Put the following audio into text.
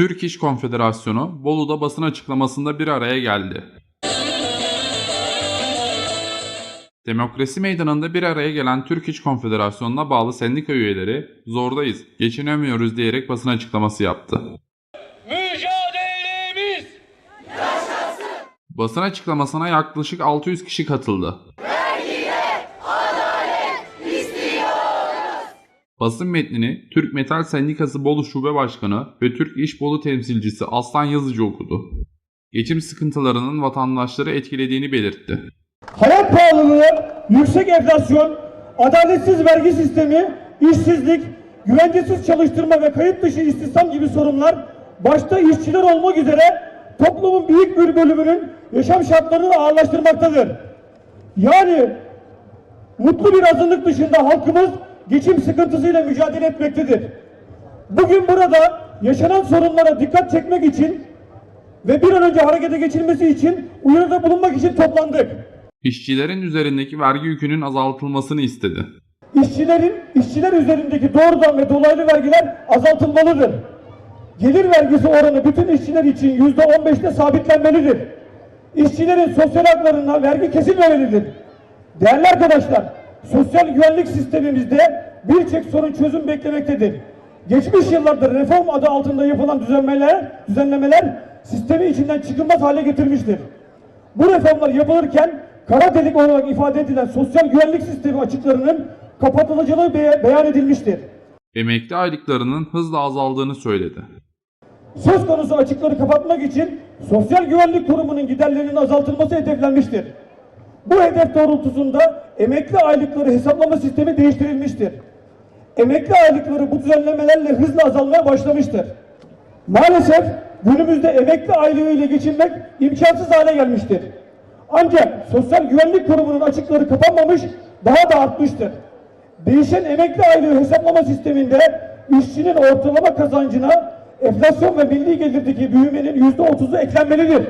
Türk İş Konfederasyonu Bolu'da basın açıklamasında bir araya geldi. Demokrasi Meydanı'nda bir araya gelen Türk İş Konfederasyonu'na bağlı sendika üyeleri zordayız, geçinemiyoruz diyerek basın açıklaması yaptı. Mücadelemiz Basın açıklamasına yaklaşık 600 kişi katıldı. Basın metnini Türk Metal Sendikası Bolu Şube Başkanı ve Türk İş Bolu temsilcisi Aslan Yazıcı okudu. Geçim sıkıntılarının vatandaşları etkilediğini belirtti. Hayat pahalılığı, yüksek enflasyon, adaletsiz vergi sistemi, işsizlik, güvencesiz çalıştırma ve kayıt dışı istihdam gibi sorunlar başta işçiler olmak üzere toplumun büyük bir bölümünün yaşam şartlarını ağırlaştırmaktadır. Yani mutlu bir azınlık dışında halkımız geçim sıkıntısıyla mücadele etmektedir. Bugün burada yaşanan sorunlara dikkat çekmek için ve bir an önce harekete geçilmesi için uyarıda bulunmak için toplandık. İşçilerin üzerindeki vergi yükünün azaltılmasını istedi. İşçilerin işçiler üzerindeki doğrudan ve dolaylı vergiler azaltılmalıdır. Gelir vergisi oranı bütün işçiler için yüzde on beşte sabitlenmelidir. İşçilerin sosyal haklarına vergi kesilmemelidir. Değerli arkadaşlar, sosyal güvenlik sistemimizde birçok sorun çözüm beklemektedir. Geçmiş yıllarda reform adı altında yapılan düzenlemeler, düzenlemeler sistemi içinden çıkılmaz hale getirmiştir. Bu reformlar yapılırken kara delik olarak ifade edilen sosyal güvenlik sistemi açıklarının kapatılacağı be- beyan edilmiştir. Emekli aylıklarının hızla azaldığını söyledi. Söz konusu açıkları kapatmak için Sosyal Güvenlik Kurumu'nun giderlerinin azaltılması hedeflenmiştir. Bu hedef doğrultusunda emekli aylıkları hesaplama sistemi değiştirilmiştir. Emekli aylıkları bu düzenlemelerle hızla azalmaya başlamıştır. Maalesef günümüzde emekli aylığı ile geçinmek imkansız hale gelmiştir. Ancak Sosyal Güvenlik Kurumu'nun açıkları kapanmamış, daha da artmıştır. Değişen emekli aylığı hesaplama sisteminde işçinin ortalama kazancına enflasyon ve milli gelirdeki büyümenin yüzde otuzu eklenmelidir.